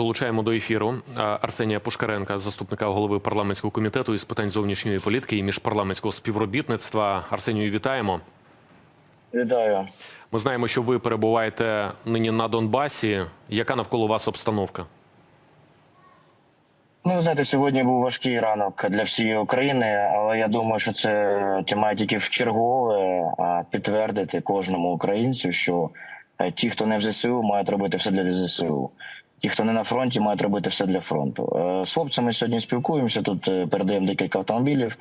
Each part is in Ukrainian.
Долучаємо до ефіру Арсенія Пушкаренка, заступника голови парламентського комітету із питань зовнішньої політики і міжпарламентського співробітництва. Арсенію, вітаємо. Вітаю. Ми знаємо, що ви перебуваєте нині на Донбасі. Яка навколо вас обстановка? Ну, ви знаєте, сьогодні був важкий ранок для всієї України, але я думаю, що це має тільки в чергове підтвердити кожному українцю, що е, ті, хто не в ЗСУ, мають робити все для ЗСУ. Ті, хто не на фронті, мають робити все для фронту. Е, З хлопцями сьогодні спілкуємося. Тут е, передаємо декілька автомобілів,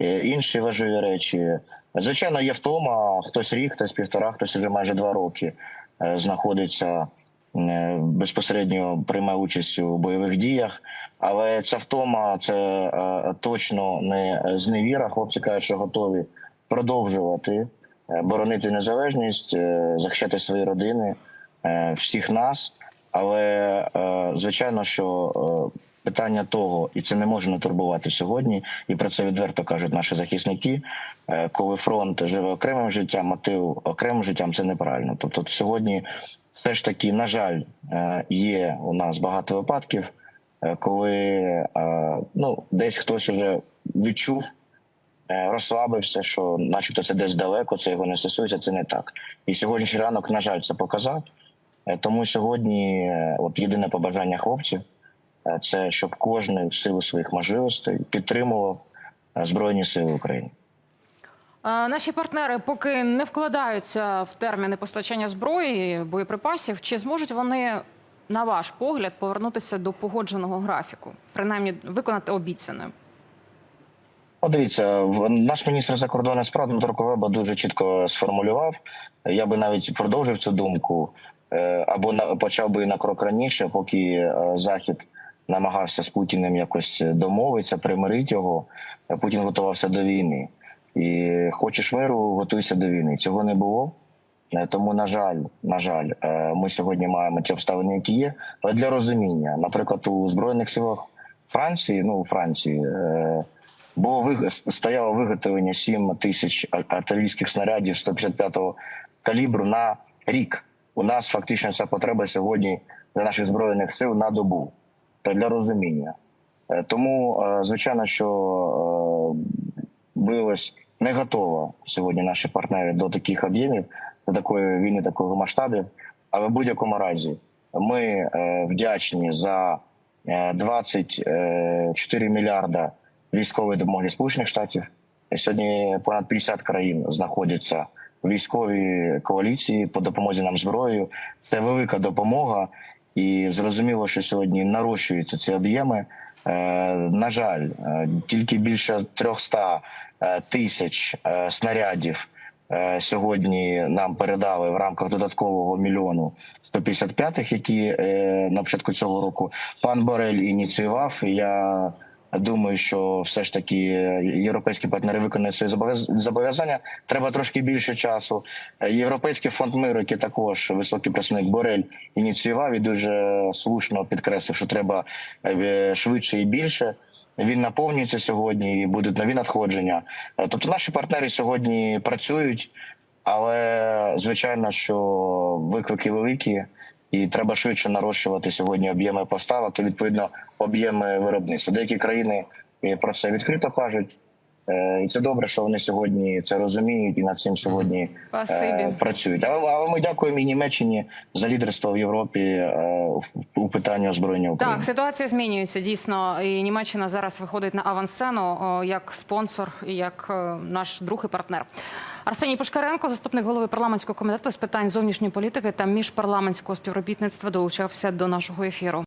е, інші важливі речі. Звичайно, є втома. Хтось рік, хтось півтора, хтось вже майже два роки знаходиться безпосередньо приймає участь у бойових діях. Але ця втома це точно не зневіра. Хлопці кажуть, що готові продовжувати боронити незалежність, захищати свої родини, всіх нас. Але е, звичайно, що е, питання того, і це не може не турбувати сьогодні, і про це відверто кажуть наші захисники. е, Коли фронт живе окремим життям, ти окремим життям, це неправильно. Тобто сьогодні все ж таки, на жаль, є у нас багато випадків, коли ну, десь хтось уже відчув, розслабився, що начебто це десь далеко, це його не стосується, це не так. І сьогоднішній ранок, на жаль, це показав. Е, Тому сьогодні, е, от єдине побажання хлопців, е, це щоб кожен в силу своїх можливостей підтримував Збройні Сили України. Наші партнери поки не вкладаються в терміни постачання зброї, боєприпасів. Чи зможуть вони, на ваш погляд, повернутися до погодженого графіку, принаймні виконати обіцяне? О, дивіться, наш міністр закордонних справ Дмитро Кулеба дуже чітко сформулював. Я би навіть продовжив цю думку, або на почав би на крок раніше, поки е, Захід намагався з Путіним якось домовитися, примирити його. Е, Путін готувався до війни. І хочеш миру, готуйся до війни. Цього не було. Е, Тому, на жаль, на жаль, е, ми сьогодні маємо ті обставини, які є. Але для розуміння, наприклад, у збройних силах Франції, ну у Франції. е, було стояло виготовлення 7 тисяч артилерійських снарядів 155-го калібру на рік. У нас фактично ця потреба сьогодні для наших збройних сил на добу. Та для розуміння. Е, Тому, е, звичайно, що е, виявилось не готово сьогодні наші партнери до таких об'ємів, до такої війни, такого масштабів. Але в будь-якому разі ми вдячні за е, 24 мільярда військової допомоги Сполучених Штатів. Сьогодні понад 50 країн знаходяться військовій коаліції по допомозі нам зброєю. Це велика допомога, і зрозуміло, що сьогодні нарощуються ці об'єми. Е, на жаль, е, тільки більше 300 е, тисяч снарядів сьогодні нам передали в рамках додаткового мільйону 155-х, які на початку цього року пан Борель ініціював. Я думаю, що все ж таки європейські партнери виконують свої зобов'яз- зобов'язання. Треба трошки більше часу. Е, Європейський фонд миру, який також високий представник Борель ініціював і дуже слушно підкреслив, що треба е, швидше і більше. Він наповнюється сьогодні, і будуть нові надходження. Е, Тобто наші партнери сьогодні працюють, але звичайно, що виклики великі, і треба швидше нарощувати сьогодні об'єми поставок і відповідно об'єми виробництва. Деякі країни е, про це відкрито кажуть. Е, І це добре, що вони сьогодні це розуміють і над цим сьогодні Спасибі. е, працюють. Але, але ми дякуємо і Німеччині за лідерство в Європі у питанні озброєння України. Так, ситуація змінюється дійсно. І Німеччина зараз виходить на авансцену як спонсор і як наш друг і партнер. Арсеній Пушкаренко, заступник голови парламентського комітету з питань зовнішньої політики та міжпарламентського співробітництва, долучався до нашого ефіру.